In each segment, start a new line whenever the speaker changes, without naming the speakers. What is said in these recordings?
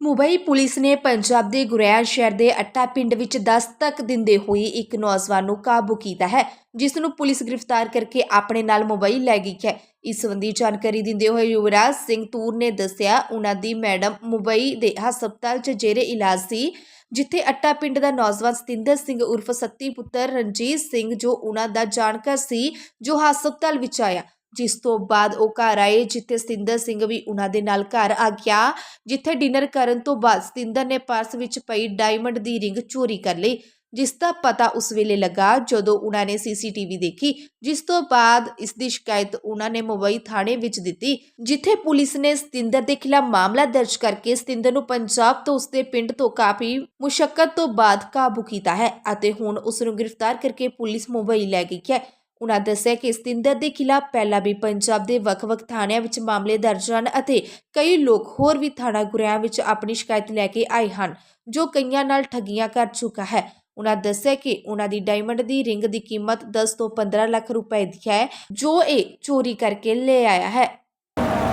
Mumbai police ਨੇ ਪੰਜਾਬ ਦੇ ਗੁਰੇਆ ਸ਼ਹਿਰ ਦੇ ਅੱਟਾ ਪਿੰਡ ਵਿੱਚ ਦਸਤਕ ਦਿੰਦੇ ਹੋਏ ਇੱਕ ਨੌਜਵਾਨ ਨੂੰ ਕਾਬੂ ਕੀਤਾ ਹੈ, ਜਿਸ ਨੂੰ ਪੁਲਿਸ ਗ੍ਰਿਫਤਾਰ ਕਰਕੇ ਆਪਣੇ ਨਾਲ ਮੁੰਬਈ ਲੈ ਗਈ ਹੈ। ਇਸ ਸੰਬੰਧੀ ਜਾਣਕਾਰੀ ਦਿੰਦੇ ਹੋਏ ਯੁਵਰਾਜ ਸਿੰਘ ਤੂਰ ਨੇ ਦੱਸਿਆ, ਉਹਨਾਂ ਦੀ ਮੈਡਮ ਮੁੰਬਈ ਦੇ ਹਸਪਤਾਲ 'ਚ ਜੇਰੇ ਇਲਾਜ ਸੀ, ਜਿੱਥੇ ਅੱਟਾ ਪਿੰਡ ਦਾ ਨੌਜਵਾਨ ਸਤਿੰਦਰ ਸਿੰਘ ਉਰਫ ਸੱਤੀ ਪੁੱਤਰ ਰਣਜੀਤ ਸਿੰਘ, ਜੋ ਉਹਨਾਂ ਦਾ ਜਾਣਕਾਰ ਸੀ, ਜੋ ਹਸਪਤਾਲ ਵਿੱਚ ਆਇਆ। ਜਿਸ ਤੋਂ ਬਾਅਦ ਉਹ ਘਰ ਆਏ, ਜਿੱਥੇ ਸਤਿੰਦਰ ਸਿੰਘ ਵੀ ਉਹਨਾਂ ਦੇ ਨਾਲ ਘਰ ਆ ਗਿਆ। ਜਿੱਥੇ ਡਿਨਰ ਕਰਨ ਤੋਂ ਬਾਅਦ ਸਤਿੰਦਰ ਨੇ ਪਰਸ ਵਿੱਚ ਪਈ ਡਾਇਮੰਡ ਦੀ ਰਿੰਗ ਚੋਰੀ ਕਰ ਲਈ, ਜਿਸ ਦਾ ਪਤਾ ਉਸ ਵੇਲੇ ਲੱਗਾ ਜਦੋਂ ਉਹਨਾਂ ਨੇ ਸੀਸੀਟੀਵੀ ਦੇਖੀ, ਜਿਸ ਤੋਂ ਬਾਅਦ ਇਸ ਦੀ ਸ਼ਿਕਾਇਤ ਉਹਨਾਂ ਨੇ ਮੁੰਬਈ ਥਾਣੇ ਵਿੱਚ ਦਿੱਤੀ, ਜਿੱਥੇ ਪੁਲਿਸ ਨੇ ਸਤਿੰਦਰ ਦੇ ਖਿਲਾਫ ਮਾਮਲਾ ਦਰਜ ਕਰਕੇ ਸਤਿੰਦਰ ਨੂੰ ਪੰਜਾਬ ਤੋਂ ਉਸਦੇ ਪਿੰਡ ਤੋਂ ਕਾਫੀ ਮੁਸ਼ਕਲ ਤੋਂ ਬਾਅਦ ਕਾਬੂ ਕੀਤਾ ਹੈ ਅਤੇ ਹੁਣ ਉਸ ਨੂੰ ਗ੍ਰਿਫਤਾਰ ਕਰਕੇ ਪੁਲਿਸ ਮੁੰਬਈ ਲੈ ਗਈ ਹੈ। ਉਨ੍ਹਾਂ ਦੱਸਿਆ ਕਿ ਸਤਿੰਦਰ ਦੇ ਖਿਲਾਫ ਪਹਿਲਾਂ ਵੀ ਪੰਜਾਬ ਦੇ ਵੱਖ-ਵੱਖ ਥਾਣਿਆਂ ਵਿੱਚ ਮਾਮਲੇ ਦਰਜ ਹਨ ਅਤੇ ਕਈ ਲੋਕ ਹੋਰ ਵੀ ਥਾਣਾ ਗੁਰਿਆਂ ਵਿੱਚ ਆਪਣੀ ਸ਼ਿਕਾਇਤ ਲੈ ਕੇ ਆਏ ਹਨ ਜੋ ਕਈਆਂ ਨਾਲ ਠੱਗੀਆਂ ਕਰ ਚੁੱਕਾ ਹੈ। ਉਨ੍ਹਾਂ ਦੱਸਿਆ ਕਿ ਉਨ੍ਹਾਂ ਦੀ ਡਾਇਮੰਡ ਦੀ ਰਿੰਗ ਦੀ ਕੀਮਤ 10 ਤੋਂ 15 ਲੱਖ ਰੁਪਏ ਦੀ ਹੈ ਜੋ ਇਹ ਚੋਰੀ ਕਰਕੇ ਲੈ ਆਇਆ ਹੈ।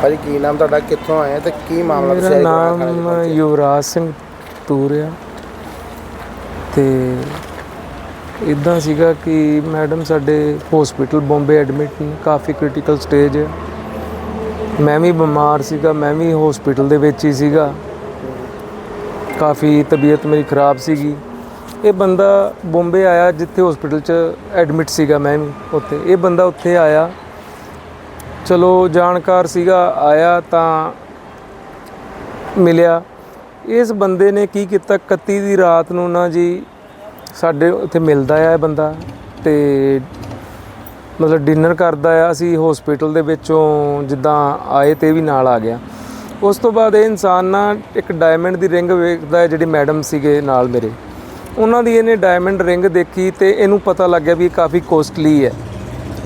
ਭਾਜੀ ਕੀ ਨਾਮ ਤੁਹਾਡਾ? ਕਿੱਥੋਂ ਆਏ ਤੇ ਕੀ ਮਾਮਲਾ
ਮੇਰਾ
ਤੁਸੀਂ ਗੁਰੂਆਂ 'ਚ
ਨਾਮ
ਪਹੁੰਚੇ?
ਯੁਵਰਾਜ ਸਿੰਘ ਤੂਰਿਆ ਤੇ ਇਦਾਂ ਸੀਗਾ ਕਿ ਮੈਡਮ ਸਾਡੇ ਹਸਪੀਟਲ ਬੰਬੇ ਐਡਮਿਟ ਨੇ ਕਾਫੀ ਕ੍ਰਿਟੀਕਲ ਸਟੇਜ ਹੈ। ਮੈਂ ਵੀ ਬਿਮਾਰ ਸੀਗਾ, ਮੈਂ ਵੀ ਹਸਪੀਟਲ ਦੇ ਵਿੱਚ ਹੀ ਸੀਗਾ। ਕਾਫੀ ਤਬੀਅਤ ਮੇਰੀ ਖਰਾਬ ਸੀਗੀ। ਇਹ ਬੰਦਾ ਬੰਬੇ ਆਇਆ ਜਿੱਥੇ ਹਸਪੀਟਲ 'ਚ ਐਡਮਿਟ ਸੀਗਾ ਮੈਂ ਵੀ ਉੱਥੇ। ਇਹ ਬੰਦਾ ਉੱਥੇ ਆਇਆ। ਚਲੋ ਜਾਣਕਾਰ ਸੀਗਾ, ਆਇਆ ਤਾਂ ਮਿਲਿਆ। ਇਸ ਬੰਦੇ ਨੇ ਕੀ ਕੀਤਾ? 31 ਦੀ ਰਾਤ ਨੂੰ ਨਾ ਜੀ ਸਾਡੇ ਉੱਥੇ ਮਿਲਦਾ ਆ ਇਹ ਬੰਦਾ ਤੇ ਮਤਲਬ ਡਿਨਰ ਕਰਦਾ ਆ, ਅਸੀਂ ਹਸਪੀਟਲ ਦੇ ਵਿੱਚੋਂ ਜਿੱਦਾਂ ਆਏ ਤੇ ਵੀ ਨਾਲ ਆ ਗਿਆ। ਉਸ ਤੋਂ ਬਾਅਦ ਇਹ ਇਨਸਾਨ ਨਾ ਇੱਕ ਡਾਇਮੰਡ ਦੀ ਰਿੰਗ ਵੇਖਦਾ ਹੈ, ਜਿਹੜੀ ਮੈਡਮ ਸੀਗੇ ਨਾਲ ਮੇਰੇ। ਉਹਨਾਂ ਦੀ ਇਹਨੇ ਡਾਇਮੰਡ ਰਿੰਗ ਦੇਖੀ ਤੇ ਇਹਨੂੰ ਪਤਾ ਲੱਗਿਆ ਵੀ ਇਹ ਕਾਫੀ ਕੋਸਟਲੀ ਹੈ।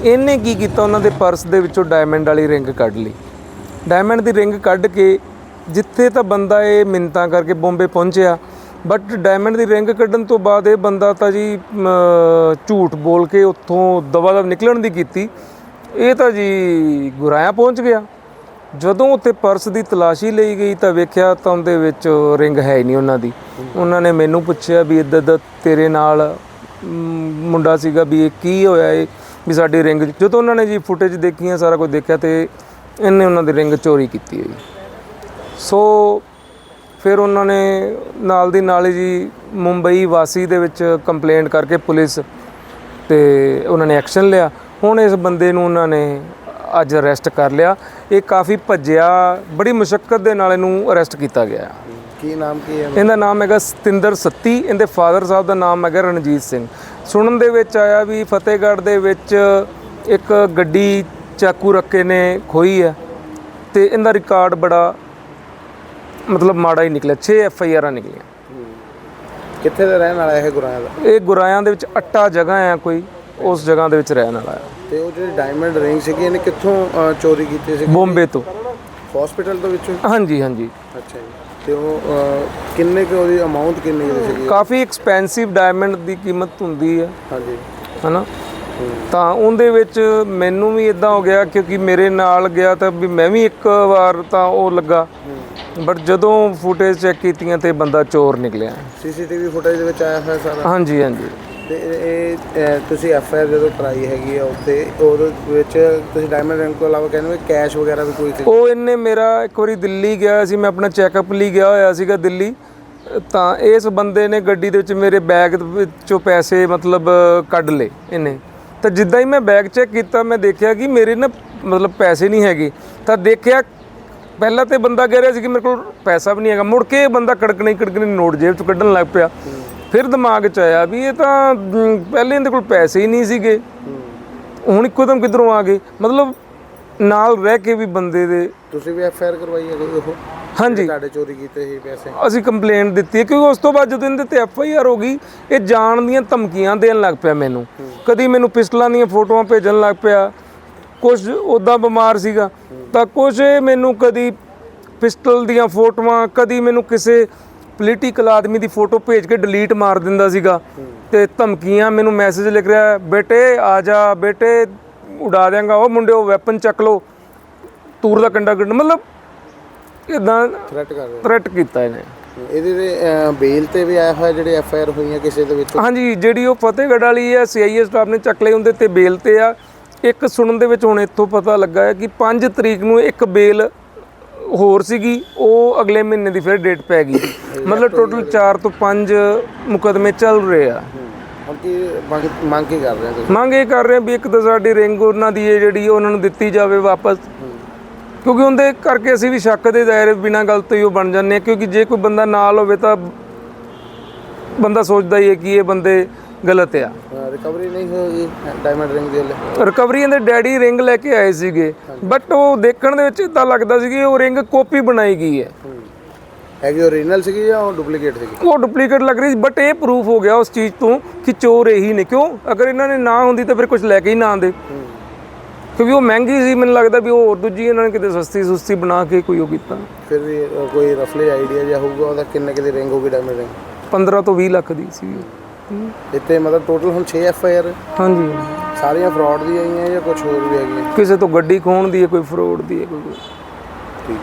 ਇਹਨੇ ਕੀ ਕੀਤਾ, ਉਹਨਾਂ ਦੇ ਪਰਸ ਦੇ ਵਿੱਚੋਂ ਡਾਇਮੰਡ ਵਾਲੀ ਰਿੰਗ ਕੱਢ ਲਈ। ਡਾਇਮੰਡ ਦੀ ਰਿੰਗ ਕੱਢ ਕੇ ਜਿੱਥੇ ਤਾਂ ਬੰਦਾ ਇਹ ਮਿੰਤਾਂ ਕਰਕੇ ਬੰਬੇ ਪਹੁੰਚਿਆ ਬਟ ਡਾਇਮੰਡ ਦੀ ਰਿੰਗ ਕੱਢਣ ਤੋਂ ਬਾਅਦ ਇਹ ਬੰਦਾ ਤਾਂ ਜੀ ਝੂਠ ਬੋਲ ਕੇ ਉੱਥੋਂ ਦਵਾ ਦਵ ਨਿਕਲਣ ਦੀ ਕੀਤੀ। ਇਹ ਤਾਂ ਜੀ ਗੁਰਾਇਆ ਪਹੁੰਚ ਗਿਆ। ਜਦੋਂ ਉੱਥੇ ਪਰਸ ਦੀ ਤਲਾਸ਼ੀ ਲਈ ਗਈ ਤਾਂ ਵੇਖਿਆ ਤਾਂ ਉਹਦੇ ਵਿੱਚ ਰਿੰਗ ਹੈ ਹੀ ਨਹੀਂ ਉਹਨਾਂ ਦੀ। ਉਹਨਾਂ ਨੇ ਮੈਨੂੰ ਪੁੱਛਿਆ ਵੀ ਇੱਦਾਂ ਦਾ ਤੇਰੇ ਨਾਲ ਮੁੰਡਾ ਸੀਗਾ ਵੀ ਇਹ ਕੀ ਹੋਇਆ ਇਹ, ਵੀ ਸਾਡੀ ਰਿੰਗ ਜਦੋਂ ਉਹਨਾਂ ਨੇ ਜੀ ਫੁਟੇਜ ਦੇਖੀਆਂ ਸਾਰਾ ਕੁਝ ਦੇਖਿਆ ਤੇ ਇਹਨੇ ਉਹਨਾਂ ਦੀ ਰਿੰਗ ਚੋਰੀ ਕੀਤੀ ਹੈ ਜੀ ਸੋ ਫਿਰ ਉਹਨਾਂ ਨੇ ਨਾਲ ਦੀ ਨਾਲ ਹੀ ਜੀ ਮੁੰਬਈ ਵਾਸੀ ਦੇ ਵਿੱਚ ਕੰਪਲੇਂਟ ਕਰਕੇ ਪੁਲਿਸ ਤੇ ਉਹਨਾਂ ਨੇ ਐਕਸ਼ਨ ਲਿਆ। ਹੁਣ ਇਸ ਬੰਦੇ ਨੂੰ ਉਹਨਾਂ ਨੇ ਅੱਜ ਅਰੈਸਟ ਕਰ ਲਿਆ। ਇਹ ਕਾਫੀ ਭੱਜਿਆ ਬੜੀ ਮੁਸ਼ਕਲ ਦੇ ਨਾਲ ਇਹਨੂੰ ਅਰੈਸਟ ਕੀਤਾ ਗਿਆ।
ਕੀ ਨਾਮ ਕੀ ਹੈ?
ਇਹਦਾ ਨਾਮ ਹੈਗਾ ਸਤਿੰਦਰ ਸੱਤੀ ਇਹਦੇ ਫਾਦਰ ਸਾਹਿਬ ਦਾ ਨਾਮ ਹੈਗਾ ਰਣਜੀਤ ਸਿੰਘ। ਸੁਣਨ ਦੇ ਵਿੱਚ ਆਇਆ ਵੀ ਫਤਿਹਗੜ੍ਹ ਦੇ ਵਿੱਚ ਇੱਕ ਗੱਡੀ ਚਾਕੂ ਰੱਕੇ ਨੇ ਖੋਈ ਹੈ ਤੇ ਇਹਦਾ ਰਿਕਾਰਡ ਬੜਾ ਮਤਲਬ ਮਾੜਾ ਹੀ ਨਿਕਲਿਆ 6 ਐਫ ਆਈ ਆਰਾਂ ਨਿਕਲੀਆਂ।
ਕਿੱਥੇ ਦਾ ਰਹਿਣ ਵਾਲਾ ਇਹ ਗੁਰਾਂ ਦਾ?
ਇਹ ਗੁਰਾਇਆਂ ਦੇ ਵਿੱਚ ਅੱਟਾ ਜਗ੍ਹਾ ਆ ਕੋਈ ਉਸ ਜਗ੍ਹਾ ਦੇ ਵਿੱਚ ਰਹਿਣ ਵਾਲਾ
ਤੇ ਉਹ ਜਿਹੜੀ ਡਾਇਮੰਡ ਰਿੰਗ ਸੀਗੀ ਇਹਨੇ ਕਿੱਥੋਂ ਚੋਰੀ ਕੀਤੀ ਸੀ
ਬੰਬੇ ਤੋਂ।
ਹਸਪੀਟਲ ਤੋਂ ਵਿੱਚੋਂ?
ਹਾਂਜੀ ਹਾਂਜੀ।
ਅੱਛਾ ਜੀ। ਤੇ ਉਹ ਕਿੰਨੇ ਕੁ ਉਹਦੀ ਅਮਾਉਂਟ ਕਿੰਨੀ ਕੁ ਸੀਗੀ?
ਕਾਫੀ ਐਕਸਪੈਂਸਿਵ ਡਾਇਮੰਡ ਦੀ ਕੀਮਤ ਹੁੰਦੀ ਹੈ
ਹਾਂਜੀ।
ਹਨਾ? ਤਾਂ ਉਹਦੇ ਵਿੱਚ ਮੈਨੂੰ ਵੀ ਇਦਾਂ ਹੋ ਗਿਆ ਕਿਉਂਕਿ ਮੇਰੇ ਨਾਲ ਗਿਆ ਤਾਂ ਵੀ ਮੈਂ ਵੀ ਇੱਕ ਵਾਰ ਤਾਂ ਉਹ ਲੱਗਾ। ਬਟ ਜਦੋਂ ਫੁਟੇਜ ਚੈੱਕ ਕੀਤੀਆਂ ਤੇ ਬੰਦਾ ਚੋਰ ਨਿਕਲਿਆ।
ਸੀਸੀਟੀਵੀ ਫੁਟੇਜ ਦੇ ਵਿੱਚ ਆਇਆ ਹੋਇਆ ਸਾਰਾ?
ਹਾਂਜੀ ਹਾਂਜੀ।
ਤੇ ਇਹ ਤੁਸੀਂ ਐਫ ਆਈ ਆਰ ਜਦੋਂ ਕਰਾਈ ਹੈਗੀ ਆ ਉੱਤੇ ਉਹਦੇ ਵਿੱਚ ਤੁਸੀਂ ਡਾਇਮੰਡ ਰਿੰਗ ਤੋਂ ਇਲਾਵਾ ਕਹਿੰਦੇ ਵੀ ਕੈਸ਼ ਵਗੈਰਾ ਵੀ ਕੋਈ ਸੀ
ਉਹ ਇਹਨੇ ਮੇਰਾ ਇੱਕ ਵਾਰੀ ਦਿੱਲੀ ਗਿਆ ਸੀ ਮੈਂ ਆਪਣਾ ਚੈੱਕਅਪ ਲਈ ਗਿਆ ਹੋਇਆ ਸੀਗਾ ਦਿੱਲੀ। ਤਾਂ ਇਸ ਬੰਦੇ ਨੇ ਗੱਡੀ ਦੇ ਵਿੱਚ ਮੇਰੇ ਬੈਗ ਵਿੱਚੋਂ ਪੈਸੇ ਮਤਲਬ ਕੱਢ ਲਏ ਇਹਨੇ। ਤਾਂ ਜਿੱਦਾਂ ਹੀ ਮੈਂ ਬੈਗ ਚੈੱਕ ਕੀਤਾ ਮੈਂ ਦੇਖਿਆ ਕਿ ਮੇਰੇ ਨਾ ਮਤਲਬ ਪੈਸੇ ਨਹੀਂ ਹੈਗੇ। ਤਾਂ ਦੇਖਿਆ ਪਹਿਲਾਂ ਤੇ ਬੰਦਾ ਕਹਿ ਰਿਹਾ ਸੀ ਕਿ ਮੇਰੇ ਕੋਲ ਪੈਸਾ ਵੀ ਨਹੀਂ ਹੈਗਾ। ਮੁੜ ਕੇ ਇਹ ਬੰਦਾ ਕੜਕਣੀ ਕੜਕਣੀ ਨੋਟ ਜੇਬ ਚ ਕੱਢਣ ਲੱਗ ਪਿਆ। ਫਿਰ ਦਿਮਾਗ ਚ ਆਇਆ ਵੀ ਇਹ ਤਾਂ ਪਹਿਲੇ ਇਹਦੇ ਕੋਲ ਪੈਸੇ ਹੀ ਨਹੀਂ ਸੀਗੇ। ਹੁਣ ਇੱਕੋ ਦਮ ਕਿੱਧਰੋਂ ਆ ਗਏ? ਮਤਲਬ ਨਾਲ ਰਹਿ ਕੇ ਵੀ ਬੰਦੇ ਦੇ
ਤੁਸੀਂ ਵੀ ਐਫ ਆਈ ਆਰ ਕਰਵਾਈ ਹੈ ਕੋਈ ਉਹ?
ਹਾਂਜੀ।
ਤੁਹਾਡੇ ਚੋਰੀ ਕੀਤੇ ਸੀ ਪੈਸੇ?
ਅਸੀਂ ਕੰਪਲੇਂਟ ਦਿੱਤੀ ਹੈ ਕਿਉਂਕਿ ਉਸ ਤੋਂ ਬਾਅਦ ਜਦੋਂ ਇਹਦੇ ਤੇ ਐਫ ਆਈ ਆਰ ਹੋ ਗਈ ਇਹ ਜਾਣ ਦੀਆਂ ਧਮਕੀਆਂ ਦੇਣ ਲੱਗ ਪਿਆ ਮੈਨੂੰ। ਕਦੀ ਮੈਨੂੰ ਪਿਸਟਲਾਂ ਦੀਆਂ ਫੋਟੋਆਂ ਭੇਜਣ ਲੱਗ ਪਿਆ। ਕੁਝ ਉਦਾਂ ਬਿਮਾਰ ਸੀਗਾ। ਤਾਂ ਕੁਝ ਮੈਨੂੰ ਕਦੀ ਪਿਸਟਲ ਦੀਆਂ ਫੋਟੋਆਂ ਕਦੀ ਮੈਨੂੰ ਕਿਸੇ ਪੋਲੀਟੀਕਲ ਆਦਮੀ ਦੀ ਫੋਟੋ ਭੇਜ ਕੇ ਡਿਲੀਟ ਮਾਰ ਦਿੰਦਾ ਸੀਗਾ। ਤੇ ਧਮਕੀਆਂ ਮੈਨੂੰ ਮੈਸੇਜ ਲਿਖ ਰਿਹਾ ਬੇਟੇ ਆ ਜਾ ਬੇਟੇ ਉਡਾ ਦਿਆਂਗਾ। ਉਹ ਮੁੰਡੇ ਉਹ ਵੈਪਨ ਚੱਕ ਲਓ। ਤੂਰ ਦਾ ਕੰਡਾ ਕੱਢ ਮਤਲਬ ਇਦਾਂ
ਥ੍ਰੈਟ ਕਰ ਰਹੇ
ਥ੍ਰੈਟ ਕੀਤਾ ਇਹਨੇ।
ਇਹਦੇ ਤੇ ਬੇਲ ਤੇ ਵੀ ਆਇਆ ਹੋਇਆ ਜਿਹੜੇ ਐਫ ਆਈ ਆਰ ਹੋਈਆਂ ਕਿਸੇ ਦੇ ਵਿੱਚ?
ਹਾਂਜੀ ਜਿਹੜੀ ਉਹ ਫਤਿਹਗੜ੍ਹ ਵਾਲੀ ਹੈ ਸੀਆਈਏ ਸਟਾਫ ਨੇ ਚੱਕ ਲਈ ਉਹਦੇ ਤੇ ਬੇਲ ਤੇ ਆ। ਇੱਕ ਸੁਣਨ ਦੇ ਵਿੱਚ ਹੁਣ ਇੱਥੋਂ ਪਤਾ ਲੱਗਾ ਹੈ ਕਿ 5 ਤਰੀਕ ਨੂੰ ਇੱਕ ਬੇਲ ਹੋਰ ਸੀਗੀ ਉਹ ਅਗਲੇ ਮਹੀਨੇ ਦੀ ਫਿਰ ਡੇਟ ਪੈ ਗਈ। ਮਤਲਬ ਟੋਟਲ 4 ਤੋਂ 5 ਮੁਕਦਮੇ ਚੱਲ ਰਹੇ ਆ।
ਮੰਗ ਕੀ ਕਰ ਰਹੇ ਤੁਸੀਂ?
ਮੰਗ ਇਹ ਕਰ ਰਹੇ ਆ ਵੀ ਇੱਕ ਤਾਂ ਸਾਡੀ ਰਿੰਗ ਉਹਨਾਂ ਦੀ ਹੈ ਜਿਹੜੀ ਉਹਨਾਂ ਨੂੰ ਦਿੱਤੀ ਜਾਵੇ ਵਾਪਸ। ਕਿਉਂਕਿ ਉਹਦੇ ਕਰਕੇ ਅਸੀਂ ਵੀ ਸ਼ੱਕ ਦੇ ਦਾਇਰੇ ਬਿਨਾਂ ਗੱਲ ਤੋਂ ਹੀ ਉਹ ਬਣ ਜਾਂਦੇ ਆ ਕਿਉਂਕਿ ਜੇ ਕੋਈ ਬੰਦਾ ਨਾਲ ਹੋਵੇ ਤਾਂ ਬੰਦਾ ਸੋਚਦਾ ਹੀ ਹੈ ਕਿ ਇਹ ਬੰਦੇ ਗਲਤ ਆ।
ਰਿਕਵਰੀ ਨਹੀਂ ਹੋਈ ਡਾਇਮੰਡ ਰਿੰਗ ਦੀ
ਰਿਕਵਰੀ ਦੇ ਡੈਡੀ ਰਿੰਗ ਲੈ ਕੇ ਆਏ ਸੀਗੇ। ਬਟ ਉਹ ਦੇਖਣ ਦੇ ਵਿੱਚ ਇਦਾਂ ਲੱਗਦਾ ਸੀ ਕਿ ਉਹ ਰਿੰਗ ਕਾਪੀ ਬਣਾਈ ਗਈ ਹੈ।
ਹੈਗੀ ਓਰੀਜਨਲ ਸੀਗੀ ਜਾਂ ਉਹ ਡੁਪਲੀਕੇਟ ਸੀਗੀ?
ਉਹ ਡੁਪਲੀਕੇਟ ਲੱਗ ਰਹੀ ਸੀ ਬਟ ਇਹ ਪ੍ਰੂਫ ਹੋ ਗਿਆ ਉਸ ਚੀਜ਼ ਤੋਂ ਕਿ ਚੋਰ ਇਹੀ ਨੇ। ਕਿਉਂ? ਅਗਰ ਇਹਨਾਂ ਨੇ ਨਾ ਹੁੰਦੀ ਤਾਂ ਫਿਰ ਕੁਝ ਲੈ ਕੇ ਹੀ ਨਾ ਆਉਂਦੇ। ਕਿਉਂਕਿ ਉਹ ਮਹਿੰਗੀ ਸੀ ਮੈਨੂੰ ਲੱਗਦਾ ਵੀ ਉਹ ਹੋਰ ਦੂਜੀ ਇਹਨਾਂ ਨੇ ਕਿਤੇ ਸਸਤੀ ਸੁਸਤੀ ਬਣਾ ਕੇ ਕੋਈ ਉਹ ਕੀਤਾ।
ਫਿਰ ਵੀ ਕੋਈ ਰਫਲੀ ਆਈਡੀਆ ਜਿਹਾ ਹੋਊਗਾ ਉਹਦਾ ਕਿੰਨੇ ਕਿਤੇ ਰਿੰਗ ਹੋਊਗੀ ਡਾਇਮੰਡ ਰਿੰਗ
15 ਤੋਂ 20 ਲੱਖ ਦੀ ਸੀ
ਇੱਥੇ ਮਤਲਬ ਟੋਟਲ ਹੁਣ 6 ਐਫ ਆਈ ਆਰ
ਹਾਂਜੀ।
ਸਾਰੀਆਂ ਫਰਾਡ ਦੀਆਂ ਆਈਆਂ ਜਾਂ ਕੁਝ ਹੋਰ ਵੀ ਹੈਗੀਆਂ?
ਕਿਸੇ ਤੋਂ ਗੱਡੀ ਖੋਣ ਦੀ ਹੈ ਕੋਈ ਫਰੋਡ ਦੀ ਹੈ ਕੋਈ
ਠੀਕ।